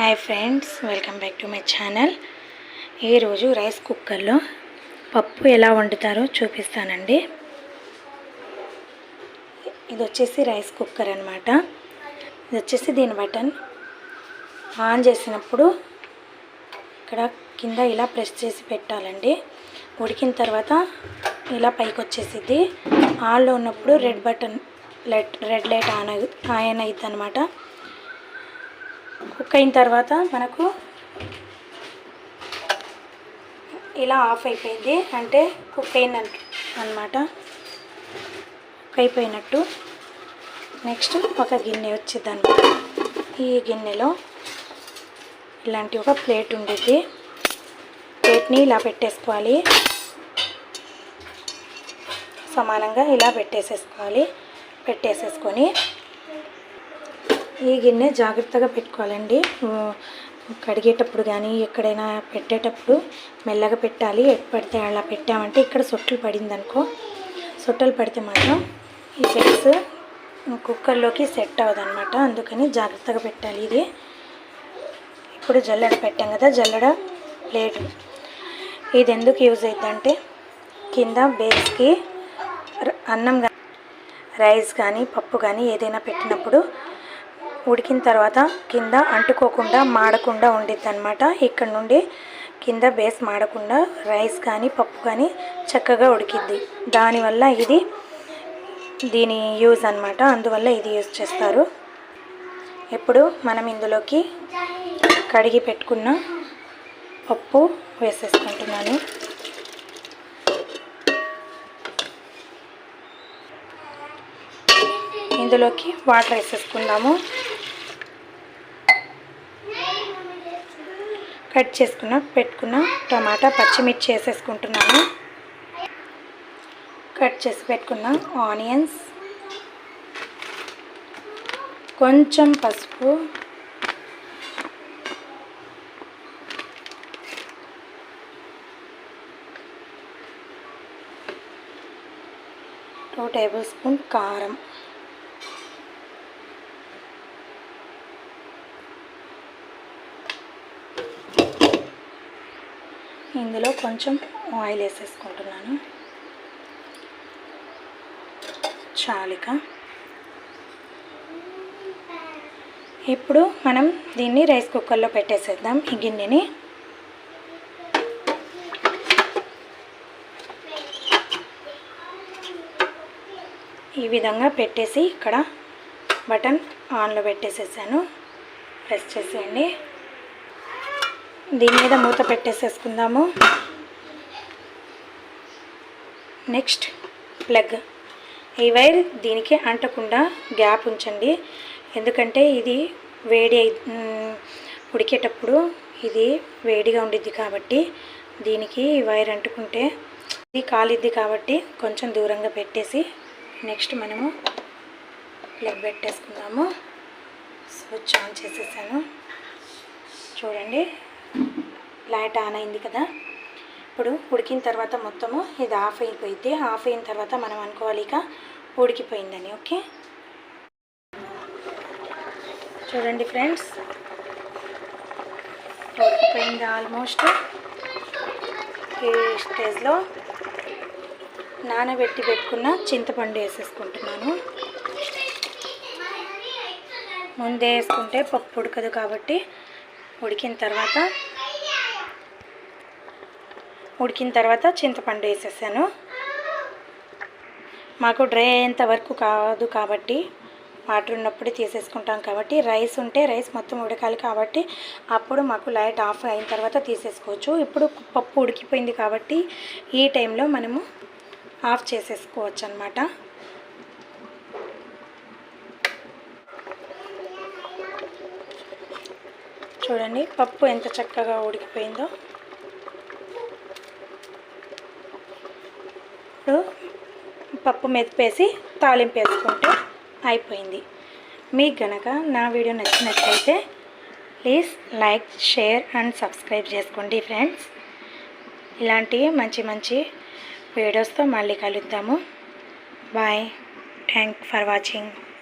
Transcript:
Hi friends welcome back to my channel. ఈరోజు rice కుక్కర్లో పప్పు ఎలా వండుతారో చూపిస్తానండి. ఇది వచ్చేసి రైస్ కుక్కర్ అనమాట ఇది వచ్చేసి దీని బటన్ ఆన్ చేసినప్పుడు ఇక్కడ కింద ఇలా ప్రెస్ చేసి పెట్టాలండి. ఉడికిన తర్వాత ఇలా పైకి వచ్చేసిద్ది. ఆన్లో ఉన్నప్పుడు red button light red light on అయి ఆన్ అవుతుంది అనమాట కుక్ అయిన తర్వాత మనకు ఇలా ఆఫ్ అయిపోయింది. అంటే కుక్ అయినట్టు అనమాట కుక్ అయిపోయినట్టు నెక్స్ట్ ఒక గిన్నె వచ్చింది అనమాట ఈ గిన్నెలో ఇలాంటి ఒక ప్లేట్ ఉండేది. ప్లేట్ని ఇలా పెట్టేసుకోవాలి. సమానంగా ఇలా పెట్టేసేసుకోవాలి. పెట్టేసేసుకొని ఈ గిన్నె జాగ్రత్తగా పెట్టుకోవాలండి. కడిగేటప్పుడు కానీ ఎక్కడైనా పెట్టేటప్పుడు మెల్లగా పెట్టాలి. ఎటు పడితే అలా పెట్టామంటే ఇక్కడ సొట్టలు పడింది అనుకో సొట్టలు పడితే మాత్రం ఈ ఫెక్స్ కుక్కర్లోకి సెట్ అవ్వదనమాట అందుకని జాగ్రత్తగా పెట్టాలి ఇది. ఇప్పుడు జల్లెడ పెట్టాం కదా జల్లెడ ప్లేట్. ఇది ఎందుకు యూజ్ అవుతుందంటే కింద బేస్కి అన్నం కానీ రైస్ కానీ పప్పు కానీ ఏదైనా పెట్టినప్పుడు ఉడికిన తర్వాత కింద అంటుకోకుండా మాడకుండా ఉండిద్ది అనమాట ఇక్కడ నుండి కింద బేస్ మాడకుండా రైస్ కానీ పప్పు కానీ చక్కగా ఉడికిద్ది. దానివల్ల ఇది దీని యూజ్ అన్నమాట. అందువల్ల ఇది యూజ్ చేస్తారు. ఇప్పుడు మనం ఇందులోకి కడిగి పెట్టుకున్న పప్పు వేసేసుకుంటున్నాను. ఇందులోకి వాటర్ వేసేసుకుందాము. కట్ చేసుకున్న పెట్టుకున్న టమాటా పచ్చిమిర్చి వేసేసుకుంటున్నాను. కట్ చేసి పెట్టుకున్న ఆనియన్స్ కొంచెం పసుపు టూ టేబుల్ స్పూన్ కారం. ఇందులో కొంచెం ఆయిల్ వేసేసుకుంటున్నాను. చాలిక. ఇప్పుడు మనం దీన్ని రైస్ కుక్కర్లో పెట్టేసేద్దాం ఈ గిన్నెని. ఈ విధంగా పెట్టేసి ఇక్కడ బటన్ ఆన్లో పెట్టేసేసాను. ప్రెస్ చేసేయండి. దీని మీద మూత పెట్టేసేసుకుందాము. Next plug. ఈ వైర్ దీనికి అంటకుండా గ్యాప్ ఉంచండి. ఎందుకంటే ఇది వేడి ఉడికేటప్పుడు ఇది వేడిగా ఉండిద్ది కాబట్టి దీనికి ఈ వైర్ అంటుకుంటే ఇది కాలిద్ది కాబట్టి కొంచెం దూరంగా పెట్టేసి నెక్స్ట్ మనము ప్లగ్ పెట్టేసుకుందాము. స్విచ్ ఆన్ చేసేసాను. చూడండి. లైట్ ఆన్ అయింది కదా. ఇప్పుడు ఉడికిన తర్వాత మొత్తము ఇది ఆఫ్ అయిపోయింది ఆఫ్ అయిన తర్వాత మనం అనుకోవాలి ఇక ఉడికిపోయిందని ఓకే? చూడండి ఫ్రెండ్స్. ఉడికిపోయింది ఆల్మోస్ట్. ఈ స్టేజ్లో నానబెట్టి పెట్టుకున్న చింతపండు వేసేసుకుంటున్నాను. ముందే వేసుకుంటే పప్పు ఉడకదు కాబట్టి ఉడికిన తర్వాత ఉడికిన తర్వాత చింతపండు వేసేసాను. మాకు డ్రై అయ్యేంత వరకు కాదు కాబట్టి వాటర్ ఉన్నప్పుడు తీసేసుకుంటాం కాబట్టి రైస్ ఉంటే రైస్ మొత్తం ఉడకాలి కాబట్టి అప్పుడు మాకు లైట్ ఆఫ్ అయిన తర్వాత తీసేసుకోవచ్చు. ఇప్పుడు పప్పు ఉడికిపోయింది కాబట్టి ఈ టైంలో మనము ఆఫ్ చేసేసుకోవచ్చు అనమాట చూడండి పప్పు ఎంత చక్కగా ఉడికిపోయిందో ఇప్పుడు పప్పు మెదిపేసి తాలింపు వేసుకుంటే అయిపోయింది. మీకు గనక నా వీడియో నచ్చినట్లయితే please like share and subscribe చేసుకోండి ఫ్రెండ్స్. ఇలాంటి మంచి మంచి వీడియోస్తో మళ్ళీ కలుద్దాము. బాయ్. Thank for watching.